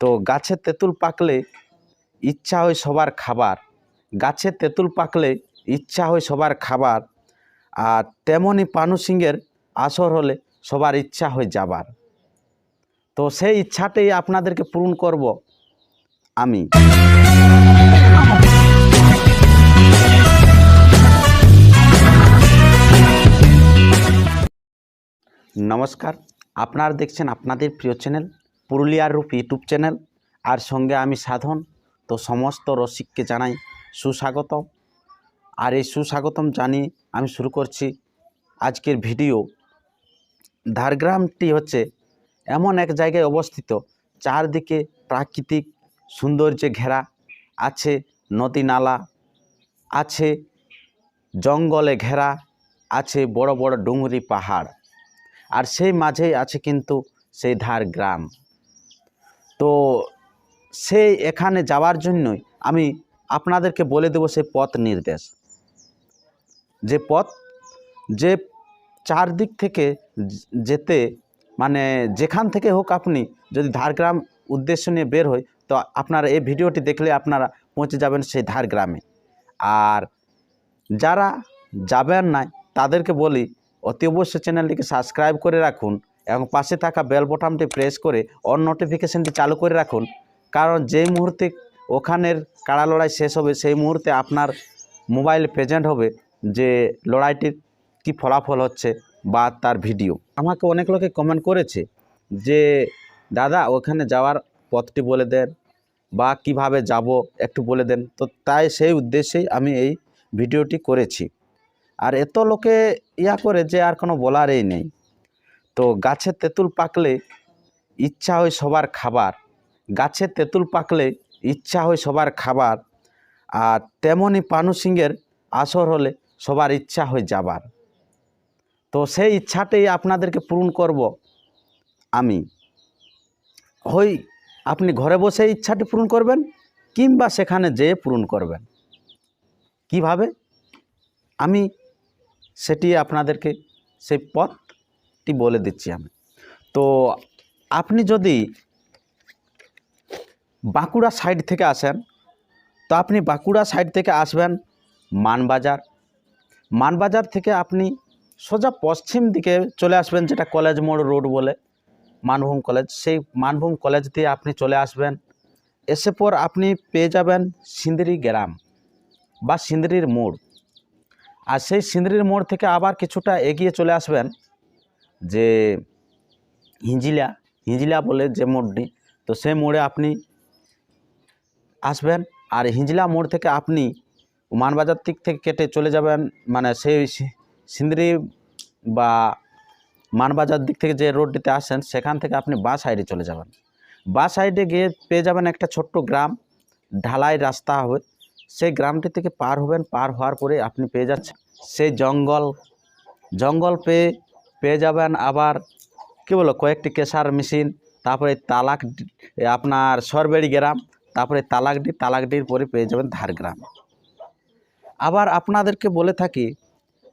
তো গাছে তেঁতুল পাকলে ইচ্ছা হয় সবার খাবার। গাছে তেঁতুল পাকলে ইচ্ছা হয় সবার খাবার। আর তেমনই পানু সিংয়ের আসর হলে সবার ইচ্ছা হয় যাবার। তো সেই ইচ্ছাটাই আপনাদেরকে পূরণ করব আমি। নমস্কার, আপনারা দেখছেন আপনাদের প্রিয় চ্যানেল পুরুলিয়ার রূপ ইউটিউব চ্যানেল। আর সঙ্গে আমি সাধন। তো সমস্ত রসিককে জানাই সুস্বাগতম। আর এই সুস্বাগতম জানিয়ে আমি শুরু করছি আজকের ভিডিও। ঝাড়গ্রামটি হচ্ছে এমন এক জায়গায় অবস্থিত, চারদিকে প্রাকৃতিক সৌন্দর্যে ঘেরা। আছে নদী নালা, আছে জঙ্গলে ঘেরা, আছে বড় বড় ডুংরি পাহাড়। আর সেই মাঝেই আছে কিন্তু সেই ধার গ্রাম তো সেই এখানে যাওয়ার জন্যই আমি আপনাদেরকে বলে দেবো সেই পথ নির্দেশ। যে পথ, যে চারদিক থেকে যেতে মানে যেখান থেকে হোক আপনি যদি ধারগ্রাম উদ্দেশ্য নিয়ে বের হই, তো আপনারা এই ভিডিওটি দেখলে আপনারা পৌঁছে যাবেন সেই ধার গ্রামে আর যারা যাবেন না তাদেরকে বলি, অতি অবশ্যই চ্যানেলটিকে সাবস্ক্রাইব করে রাখুন। এবং পাশে থাকা বেল বোতামটি প্রেস করে অন নোটিফিকেশানটি চালু করে রাখুন। কারণ যেই মুহূর্তে ওখানের কাড়া লড়াই শেষ হবে, সেই মুহূর্তে আপনার মোবাইল প্রেজেন্ট হবে যে লড়াইটির কি ফলাফল হচ্ছে বা তার ভিডিও আমাকে অনেক লোকে কমেন্ট করেছে যে, দাদা, ওখানে যাওয়ার পথটি বলে দেন বা কীভাবে যাব একটু বলে দেন। তো তাই সেই উদ্দেশ্যেই আমি এই ভিডিওটি করেছি। আর এত লোকে ইয়া করে যে আর কোনো বলারই নেই। তো গাছে তেঁতুল পাকলে ইচ্ছা হয় সবার খাবার। গাছে তেঁতুল পাকলে ইচ্ছা হয় সবার খাবার। আর তেমনই পানু সিংয়ের আসর হলে সবার ইচ্ছা হয় যাবার। তো সেই ইচ্ছাটাই আপনাদেরকে পূরণ করব আমি। হই, আপনি ঘরে বসে ইচ্ছাটি পূরণ করবেন কিংবা সেখানে যেয়ে পূরণ করবেন? কীভাবে? আমি সেটি আপনাদেরকে সেই পথটি বলে দিচ্ছি আমি। তো আপনি যদি বাঁকুড়া সাইড থেকে আসেন, তো আপনি বাঁকুড়া সাইড থেকে আসবেন মানবাজার। মানবাজার থেকে আপনি সোজা পশ্চিম দিকে চলে আসবেন, যেটা কলেজ মোড় রোড বলে, মানভূম কলেজ। সেই মানভূম কলেজ দিয়ে আপনি চলে আসবেন। এসে পর আপনি পেয়ে যাবেন সিন্দিরি গ্রাম বা সিন্দিরির মোড়। আর সেই সিন্দিরির মোড় থেকে আবার কিছুটা এগিয়ে চলে আসবেন যে হিঞ্জিলা হিঞ্জিলা বলে যে মোড়টি, তো সেই মোড়ে আপনি আসবেন আর হিঞ্জিলা মোড় থেকে আপনি মানবাজার দিক থেকে কেটে চলে যাবেন মানে সেই সিন্দিরি বা মানবাজার দিক থেকে যে রোডটিতে আসেন, সেখান থেকে আপনি বা সাইডে চলে যাবেন। বা সাইডে গিয়ে পেয়ে যাবেন একটা ছোট্ট গ্রাম, ঢালাই রাস্তা হবে। সেই গ্রামটি থেকে পার হবেন, পার হওয়ার পরে আপনি পেয়ে যাচ্ছেন সেই জঙ্গল। জঙ্গল পেয়ে পেয়ে যাবেন আবার, কী বলো, কয়েকটি কেশার মেশিন, তারপরে তালাক আপনার সরবেড়ি গ্রাম, তারপরে তালাকডি তালাকডির পরে পেয়ে যাবেন ধারগ্রাম আবার আপনাদেরকে বলে থাকি,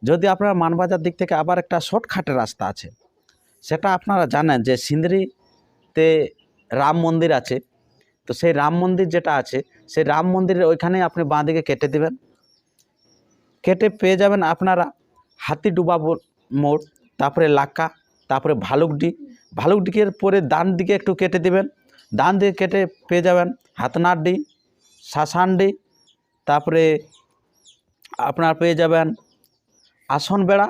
যদি আপনারা মানবাজার দিক থেকে আবার একটা শর্টকাটের রাস্তা আছে, সেটা আপনারা জানেন যে সিন্দ্রিতে রাম মন্দির আছে, তো সেই রাম মন্দির যেটা আছে, সেই রাম মন্দিরের ওইখানে আপনি বাঁ দিকে কেটে দেবেন। কেটে পেয়ে যাবেন আপনারা হাতিডুবা বল- মোড় তারপরে লাক্কা, তারপরে ভালুকডি। ভালুকডিকের পরে ডান দিকে একটু কেটে দেবেন। ডান দিকে কেটে পেয়ে যাবেন হাতনাড্ডি, শাসানডি, তারপরে আপনার পেয়ে যাবেন আসন বেড়া,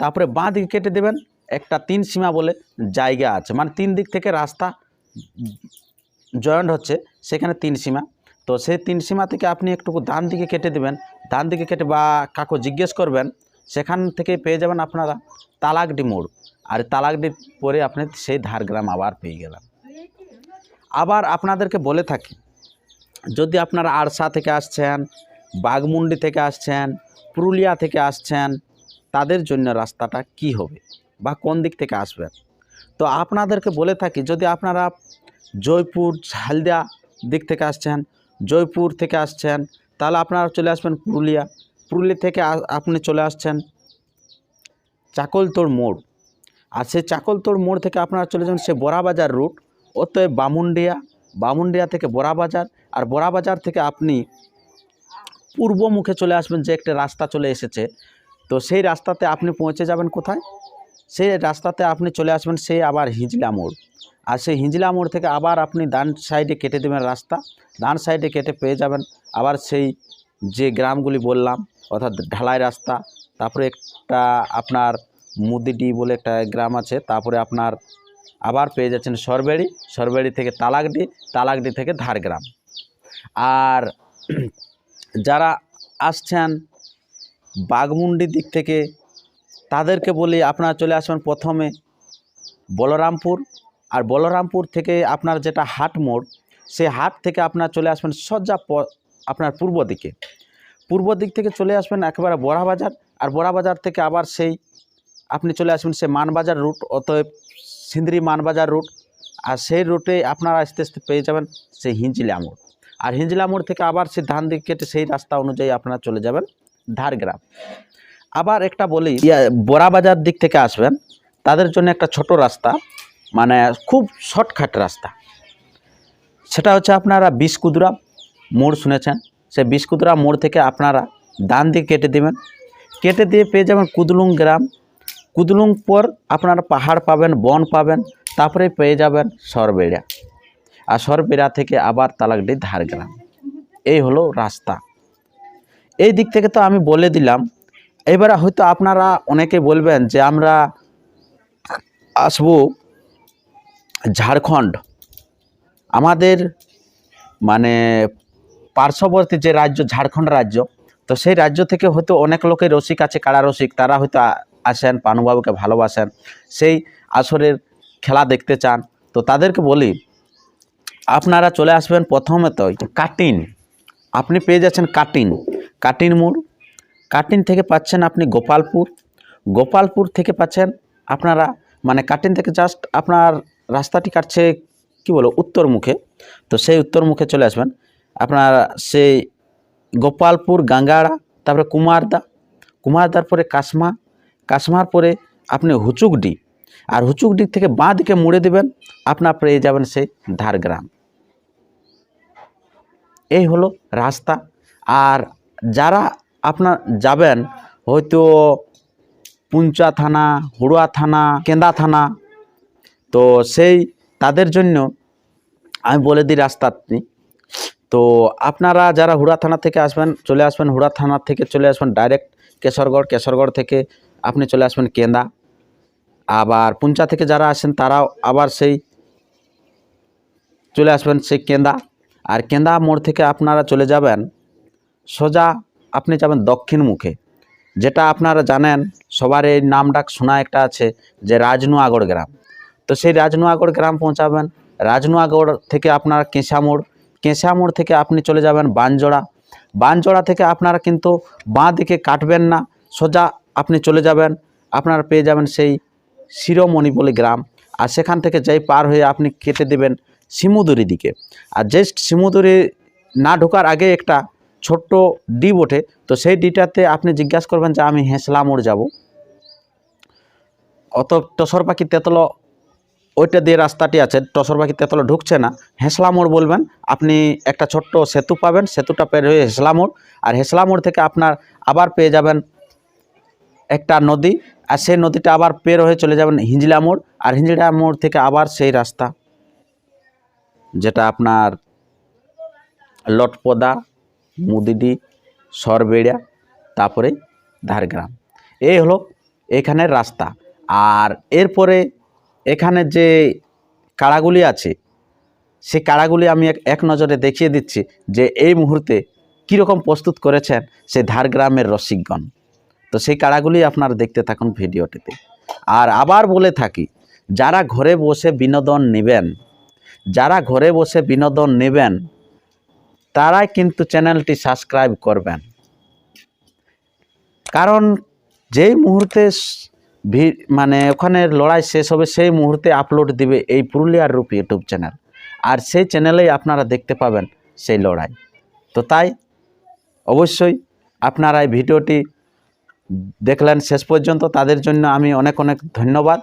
তারপরে বাঁ দিকে কেটে দেবেন। একটা তিন সীমা বলে জায়গা আছে। মানে তিন দিক থেকে রাস্তা জয়েন্ট হচ্ছে, সেখানে তিন সীমা। তো সেই তিন সীমা থেকে আপনি একটু ডান দিকে কেটে দেবেন। ডান দিকে কেটে বা কাকু জিজ্ঞেস করবেন সেখান থেকে পেয়ে যাবেন আপনারা তালাকডি মোড়। আর তালাকডির পরে আপনি সেই ধারগ্রাম আবার পেয়ে গেলেন। আবার আপনাদেরকে বলে থাকি, যদি আপনারা আরসা থেকে আসছেন বাগমুন্ডি থেকে আসছেন, পুরুলিয়া থেকে আসছেন, তাদের জন্য রাস্তাটা কি হবে বা কোন দিক থেকে আসবেন? তো আপনাদেরকে বলে থাকি, যদি আপনারা জয়পুর ঝালদা দিক থেকে আসছেন, জয়পুর থেকে আসছেন, তাহলে আপনারা চলে আসবেন পুরুলিয়া। পুরুলিয়া থেকে আপনি চলে আসছেন চাকলতোড় মোড়। আর সেই চাকলতোড় মোড় থেকে আপনারা চলে যাবেন সে বড়াবাজার রুট। অতএব বামুনডিয়া বামুনডিয়া থেকে বড়াবাজার আর বড়াবাজার থেকে আপনি পূর্ব মুখে চলে আসবেন যে একটা রাস্তা চলে এসেছে। তো সেই রাস্তাতে আপনি পৌঁছে যাবেন কোথায়? সেই রাস্তাতে আপনি চলে আসবেন সেই আবার হিজলা মোড়। আর সেই হিজলা মোড় থেকে আবার আপনি ডান সাইডে কেটে দেবেন রাস্তা। ডান সাইডে কেটে পেয়ে যাবেন। আবার সেই যে গ্রামগুলি বললাম, অর্থাৎ ঢালাই রাস্তা, তারপরে একটা আপনার মুদিডি বলে একটা গ্রাম আছে, তারপরে আপনার আবার পেয়ে যাচ্ছেন সরবেড়ি সরবেড়ি থেকে তালাকডি তালাকডি থেকে ধারগ্রাম। আর যারা আসছেন বাগমুন্ডির দিক থেকে, তাদেরকে বলি আপনারা চলে আসবেন প্রথমে বলরামপুর। আর বলরামপুর থেকে আপনার যেটা হাট মোড়, সেই হাট থেকে আপনার চলে আসবেন সজ্জা আপনার পূর্ব দিকে। পূর্ব দিক থেকে চলে আসবেন একেবারে বড়াবাজার আর বড়াবাজার থেকে আবার সেই, আপনি চলে আসবেন সে মানবাজার রুট, অতএব সিন্দ্রি মানবাজার রুট, আর সেই রুটে আপনারা আস্তে আস্তে পেয়ে যাবেন সেই হিঞ্জিলা মোড়। আর হিঞ্জিলা মোড় থেকে আবার সেই ধান দিক কেটে সেই রাস্তা অনুযায়ী আপনারা চলে যাবেন ধারগ্রাম। আবার একটা বলি বড়াবাজার দিক থেকে আসবেন, তাদের জন্য একটা ছোট রাস্তা মানে খুব শর্টকাট রাস্তা। সেটা হচ্ছে আপনারা বিশকুদরা মোড় শুনেছেন। সে বিস্কুতরা মোড় থেকে আপনারা ডান দিকে কেটে দেবেন। কেটে দিয়ে পেয়ে যাবেন কুদলুং গ্রাম। কুদলুং পর আপনারা পাহাড় পাবেন, বন পাবেন, তারপরে পেয়ে যাবেন সরবেড়া আর সরবেড়া থেকে আবার তালাকডি ধার গ্রাম। এই হলো রাস্তা। এই দিক থেকে তো আমি বলে দিলাম। এবারে হয়তো আপনারা অনেকে বলবেন যে আমরা আসব ঝাড়খণ্ড। আমাদের মানে পার্শ্ববর্তী যে রাজ্য, ঝাড়খণ্ড রাজ্য, তো সেই রাজ্য থেকে হয়তো অনেক লোকের রসিক আছে, কারা রসিক, তারা হয়তো আসেন পানুবাবুকে ভালোবাসেন, সেই আসরের খেলা দেখতে চান। তো তাদেরকে বলি, আপনারা চলে আসবেন প্রথমে তো কাটিন। আপনি পেয়ে যাচ্ছেন কাটিন। কাটিন মোড় কাটিন থেকে পাচ্ছেন আপনি গোপালপুর। গোপালপুর থেকে পাচ্ছেন আপনারা মানে কাটিন থেকে জাস্ট আপনার রাস্তাটি কাটছে, কি বলো উত্তর মুখে তো সেই উত্তর মুখে চলে আসবেন। আপনার সেই গোপালপুর, গাঙ্গাড়া, তারপরে কুমারদা, কুমারদার পরে কাসমা, কাসমার পরে আপনি হুচুকডি আর হুচুকডি থেকে বাঁ দিকে মুড়ে দেবেন, আপনার পেয়ে যাবেন সেই ধারগ্রাম। এই হলো রাস্তা। আর যারা আপনার যাবেন, হয়তো পুঞ্চা থানা হুড়া থানা, কেন্দা থানা, তো সেই তাদের জন্য আমি বলে দিই রাস্তাটি। তো আপনারা যারা হুড়া থানা থেকে আসবেন, চলে আসবেন, হুড়া থানা থেকে চলে আসবেন, ডাইরেক্ট কেশরগড় কেশরগড় থেকে আপনি চলে আসবেন কেন্দা। আবার পুঞ্চা থেকে যারা আসেন, তারাও আবার সেই চলে আসবেন সেই কেন্দা। আর কেন্দা মোড় থেকে আপনারা চলে যাবেন, সোজা আপনি যাবেন দক্ষিণ মুখে। যেটা আপনারা জানেন, সবার এই নাম ডাক শোনা একটা আছে যে রাজনুয়াগড় গ্রাম। তো সেই রাজনুয়াগড় গ্রাম পৌঁছাবেন। রাজনুয়াগড় থেকে আপনারা কেঁচা মোড় কেঁচা মোড় থেকে আপনি চলে যাবেন বানজোড়া। বানজোড়া থেকে আপনারা কিন্তু বাঁ দিকে কাটবেন না, সোজা আপনি চলে যাবেন, আপনারা পেয়ে যাবেন সেই শিরোমণি বলে গ্রাম। আর সেখান থেকে যাই পার হয়ে আপনি কেটে দেবেন শিমুদুরি দিকে। আর জাস্ট শিমুদুরি না ঢোকার আগে একটা ছোট্ট ডি ওঠে তো সেই ডিটাতে আপনি জিজ্ঞাসা করবেন যে আমি হেঁসলা মোড় যাব। অত টসর পাখি তেতলো ওইটা দিয়ে রাস্তাটি আছে, টসর পাখি তেতলো ঢুকছে না। হেঁসলা মোড় বলবেন, আপনি একটা ছোট্ট সেতু পাবেন, সেতুটা পের হয়ে হেঁসলা মোড়। আর হেঁসলা মোড় থেকে আপনার আবার পেয়ে যাবেন একটা নদী, আর সেই নদীটা আবার পের হয়ে চলে যাবেন হিঞ্জলা মোড়। আর হিঞ্জলা মোড় থেকে আবার সেই রাস্তা, যেটা আপনার লটপদা, মুদিডি সরবেড়া তারপরে ধারগ্রাম। এই হলো এখানের রাস্তা। আর এরপরে এখানে যে কাড়াগুলি আছে, সেই কাড়াগুলি আমি এক নজরে দেখিয়ে দিচ্ছি যে এই মুহূর্তে কীরকম প্রস্তুত করেছেন সেই ধারগ্রামের রসিকগণ। তো সেই কাড়াগুলি আপনারা দেখতে থাকুন ভিডিওটিতে। আর আবার বলে থাকি, যারা ঘরে বসে বিনোদন নেবেন, যারা ঘরে বসে বিনোদন নেবেন, তারাই কিন্তু চ্যানেলটি সাবস্ক্রাইব করবেন। কারণ যেই মুহূর্তে স- মানে ওখানে লড়াই শেষ হবে সেই মুহূর্তে আপলোড দিবে এই পুরুলিয়ার রূপ ইউটিউব চ্যানেল আর সেই চ্যানেলেই আপনারা দেখতে পাবেন সেই লড়াই। তো তাই অবশ্যই আপনারা এই ভিডিওটি দেখলেন শেষ পর্যন্ত। তাদের জন্য আমি অনেক অনেক ধন্যবাদ।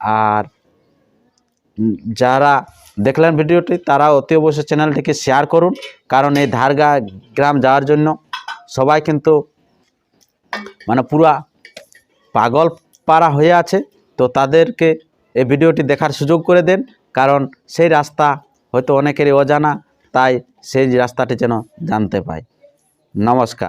আর যারা দেখলেন ভিডিওটি তারা অতি অবশ্যই চ্যানেলটিকে শেয়ার করুন। কারণ এই ধারগা গ্রাম যাওয়ার জন্য সবাই কিন্তু মানে পুরা পাগল পাড়া হয়ে আছে, তো তাদেরকে এই ভিডিওটি দেখার সুযোগ করে দেন, কারণ সেই রাস্তা হয়তো অনেকেরই অজানা, তাই সেই রাস্তাটি যেন জানতে পায়। নমস্কার।